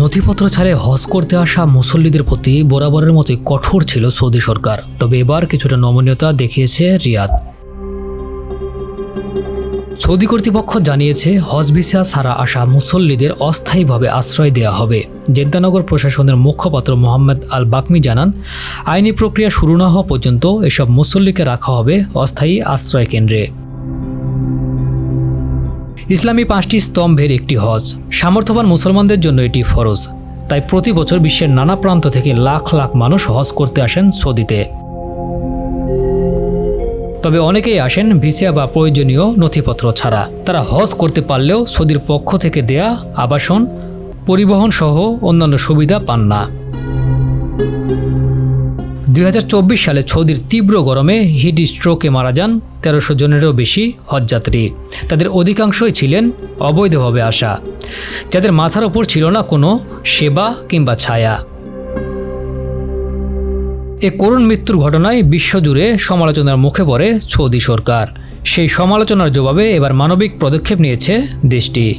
নথিপত্র ছাড়াই হজ করতে আসা মুসল্লিদের প্রতি বরাবরের মতোই কঠোর ছিল সৌদি সরকার। তবে এবার কিছুটা নমনীয়তা দেখিয়েছে রিয়াদ। সৌদি কর্তৃপক্ষ জানিয়েছে, হজ ভিসা ছাড়া আসা মুসল্লিদের অস্থায়ীভাবে আশ্রয় দেওয়া হবে। জেদ্দানগর প্রশাসনের মুখপাত্র মোহাম্মদ আল বাকমি জানান, আইনি প্রক্রিয়া শুরু না হওয়া পর্যন্ত এসব মুসল্লিকে রাখা হবে অস্থায়ী আশ্রয় কেন্দ্রে। ইসলামী পাঁচটি স্তম্ভের একটি হজ। সামর্থ্যবান মুসলমানদের জন্য এটি ফরজ। তাই প্রতি বছর বিশ্বের নানা প্রান্ত থেকে লাখ লাখ মানুষ হজ করতে আসেন সৌদিতে। তবে অনেকেই আসেন ভিসা বা প্রয়োজনীয় নথিপত্র ছাড়া। তারা হজ করতে পারলেও সৌদির পক্ষ থেকে দেয়া, আবাসন পরিবহন সহ অন্যান্য সুবিধা পান না। দুই হাজার চব্বিশ সালে সৌদির তীব্র গরমে হিট স্ট্রোকে মারা যান তেরোশো জনেরও বেশি হজযাত্রী। তাদের অধিকাংশই ছিলেন অবৈধভাবে আসা। যাদের মাথার ওপর ছিল না কোনো সেবা কিংবা ছায়া। এ করুণ মৃত্যুর ঘটনায় বিশ্বজুড়ে সমালোচনার মুখে পড়ে সৌদি সরকার। সেই সমালোচনার জবাবে এবার মানবিক পদক্ষেপ নিয়েছে দেশটি।